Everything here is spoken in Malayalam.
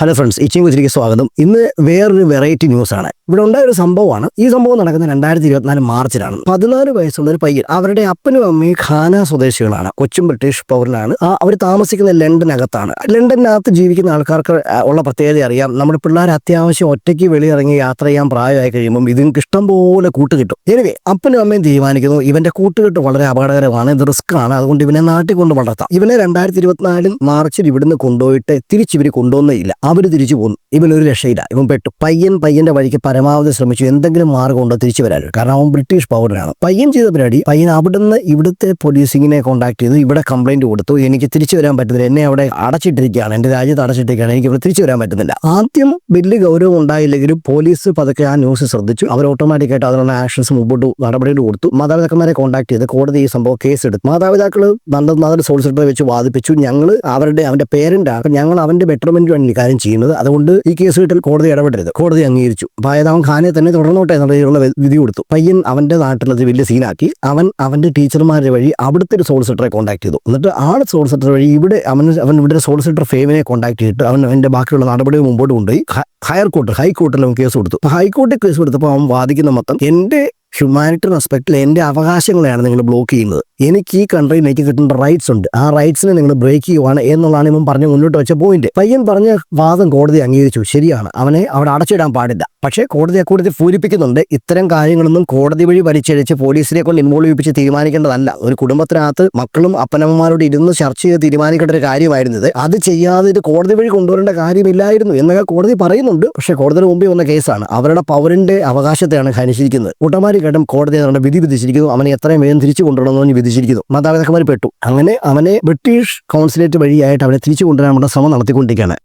ഹലോ ഫ്രണ്ട്സ് ഇച്ചിങ് കുതിരിക്ക് സ്വാഗതം. ഇന്ന് വേറൊരു വെറൈറ്റി ന്യൂസ് ആണ്. ഇവിടെ ഉണ്ടായ ഒരു സംഭവമാണ്. ഈ സംഭവം നടക്കുന്ന രണ്ടായിരത്തി ഇരുപത്തിനാല് മാർച്ചിലാണ്. പതിനാല് വയസ്സുള്ള ഒരു പയ്യൻ അവരുടെ അപ്പനും അമ്മയും ഖാന സ്വദേശികളാണ്. കൊച്ചും ബ്രിട്ടീഷ് പൗരനാണ്. അവർ താമസിക്കുന്ന ലണ്ടനകത്താണ്. ലണ്ടനകത്ത് ജീവിക്കുന്ന ആൾക്കാർക്ക് ഉള്ള പ്രത്യേകത അറിയാം. നമ്മുടെ പിള്ളേർ അത്യാവശ്യം ഒറ്റയ്ക്ക് വെളിയിറങ്ങി യാത്ര ചെയ്യാൻ പ്രായമായി കഴിയുമ്പോൾ ഇതിന് ഇഷ്ടം പോലെ കൂട്ട് കിട്ടും എനിവേ അപ്പനും അമ്മയും തീരുമാനിക്കുന്നു. ഇവന്റെ കൂട്ടുകെട്ട് വളരെ അപകടകരമാണ്. ഇത് റിസ്ക് ആണ്. അതുകൊണ്ട് ഇവനെ നാട്ടിൽ കൊണ്ട് വളർത്താം. ഇവനെ രണ്ടായിരത്തി ഇരുപത്തിനാലിൽ മാർച്ചിൽ ഇവിടുന്ന് കൊണ്ടുപോയിട്ട് തിരിച്ച് ഇവർ കൊണ്ടുവന്നില്ല അവർ തിരിച്ചു പോന്നു. ഇവനൊരു രക്ഷയില്ല. ഇവൻ പെട്ടു. പയ്യൻ പയ്യന്റെ വഴിക്ക് പരമാവധി ശ്രമിച്ചു. എന്തെങ്കിലും മാർഗം ഉണ്ടോ തിരിച്ചു വരാൻ കാരണം അവൻ ബ്രിട്ടീഷ് പൗരനാണ്. പയ്യൻ ചെയ്ത പരിപാടി പയ്യൻ അവിടുന്ന് ഇവിടുത്തെ പോലീസിങ്ങിനെ കോൺടാക്ട് ചെയ്തു. ഇവിടെ കംപ്ലൈന്റ് കൊടുത്തു. എനിക്ക് തിരിച്ചു വരാൻ പറ്റുന്നില്ല. എന്നെ അവിടെ അടച്ചിട്ടിരിക്കുകയാണ്. എന്റെ രാജ്യത്ത് അടച്ചിട്ടിരിക്കുകയാണ് എനിക്ക് ഇവിടെ തിരിച്ചു വരാൻ പറ്റുന്നില്ല. ആദ്യം വലിയ ഗൗരവം ഉണ്ടായില്ലെങ്കിലും പോലീസ് പതുക്കെ ആ ന്യൂസ് ശ്രദ്ധിച്ചു. അവർ ഓട്ടോമാറ്റിക്കായിട്ട് അതിനുള്ള ആക്ഷൻസ് മുമ്പോട്ട് നടപടികൾ കൊടുത്തു. മാതാപിതാക്കന്മാരെ കോൺടാക്ട് ചെയ്ത് കോടതി ഈ സംഭവം കേസ് എടുത്തു. മാതാപിതാക്കൾ നല്ല നല്ല സോൾസിറ്റർ വെച്ച് വാദിപ്പിച്ചു. ഞങ്ങൾ അവരുടെ അവന്റെ പേരന്റ് ഞങ്ങൾ അവന്റെ ബെറ്റർമെന്റ് വേണ്ടി കാര്യം ചെയ്യുന്നത്. അതുകൊണ്ട് ഈ കേസ് കിട്ടൽ കോടതി ഇടപെടരുത്. കോടതി അംഗീകരിച്ചു. അതായത് അവൻ ഖാനെ തന്നെ തുടർന്നോട്ടെ എന്നുള്ള രീതിയിലുള്ള വിധി കൊടുത്തു. പയ്യൻ അവന്റെ നാട്ടിലത് വലിയ സീനാക്കി. അവൻ അവന്റെ ടീച്ചർമാരുടെ വഴി അവിടുത്തെ ഒരു സോളിസിറ്ററെ കോൺടാക്ട് ചെയ്തു. എന്നിട്ട് ആ സോളിസിറ്റർ വഴി ഇവിടെ അവൻ അവൻ ഇവിടെ സോളിസിറ്റർ ഫേമിനെ കോൺടാക്ട് ചെയ്തിട്ട് അവൻ അവന്റെ ബാക്കിയുള്ള നടപടികൾ മുമ്പോട്ട് കൊണ്ടുപോയി. ഹയർ കോർട്ട് ഹൈക്കോർട്ടിൽ അവൻ കേസ് കൊടുത്തു. ഹൈക്കോർട്ടിൽ കേസ് കൊടുത്തപ്പോൾ അവൻ വാദിക്കുന്ന മൊത്തം എന്റെ ഹ്യൂമാനിറ്റി റെസ്പെക്റ്റിൽ എന്റെ അവകാശങ്ങളെയാണ് നിങ്ങൾ ബ്ലോക്ക് ചെയ്യുന്നത്. എനിക്ക് ഈ കൺട്രിയിൽ എനിക്ക് കിട്ടേണ്ട റൈറ്റ്സ് ഉണ്ട്. ആ റൈറ്റ്സിനെ നിങ്ങൾ ബ്രേക്ക് ചെയ്യുവാണ് എന്നുള്ളതാണ് ഇവൻ പറഞ്ഞ് മുന്നോട്ട് വെച്ച പോയിന്റ് പയ്യൻ പറഞ്ഞ വാദം കോടതി അംഗീകരിച്ചു. ശരിയാണ്. അവനെ അവിടെ അടച്ചിടാൻ പാടില്ല. പക്ഷേ കോടതി അക്കൂട്ടത്തിൽ പൂരിപ്പിക്കുന്നുണ്ട്. ഇത്തരം കാര്യങ്ങളൊന്നും കോടതി വഴി വലിച്ചഴിച്ച് പോലീസിനെ കൊണ്ട് ഇൻവോൾവ് ചെയ്യിപ്പിച്ച് തീരുമാനിക്കേണ്ടതല്ല. ഒരു കുടുംബത്തിനകത്ത് മക്കളും അപ്പനമ്മമാരോട് ഇരുന്ന് ചർച്ച ചെയ്ത് തീരുമാനിക്കേണ്ട ഒരു കാര്യമായിരുന്നത് അത് ചെയ്യാതെ ഇത് കോടതി വഴി കൊണ്ടുവരേണ്ട കാര്യമില്ലായിരുന്നു എന്നൊക്കെ കോടതി പറയുന്നുണ്ട്. പക്ഷേ കോടതിയുടെ മുമ്പിൽ വന്ന കേസാണ്. അവരുടെ പൗരന്റെ അവകാശത്തെയാണ് ഹനിച്ചിരിക്കുന്നത്. ഓട്ടോമാറ്റിക്കായിട്ടും കോടതി അവരുടെ വിധി വിധിച്ചിരിക്കുന്നു. അവനെ എത്രയും വേഗം തിരിച്ചു കൊണ്ടുവരണമെന്ന് പറഞ്ഞ് വിധിച്ചിരിക്കുന്നു. മാതാപിതാക്കന്മാർ പെട്ടു. അങ്ങനെ അവനെ ബ്രിട്ടീഷ് കോൺസുലേറ്റ് വഴിയായിട്ട് അവനെ തിരിച്ചു കൊണ്ടുവരാനുള്ള ശ്രമം നടത്തിക്കൊണ്ടിരിക്കുകയാണ്.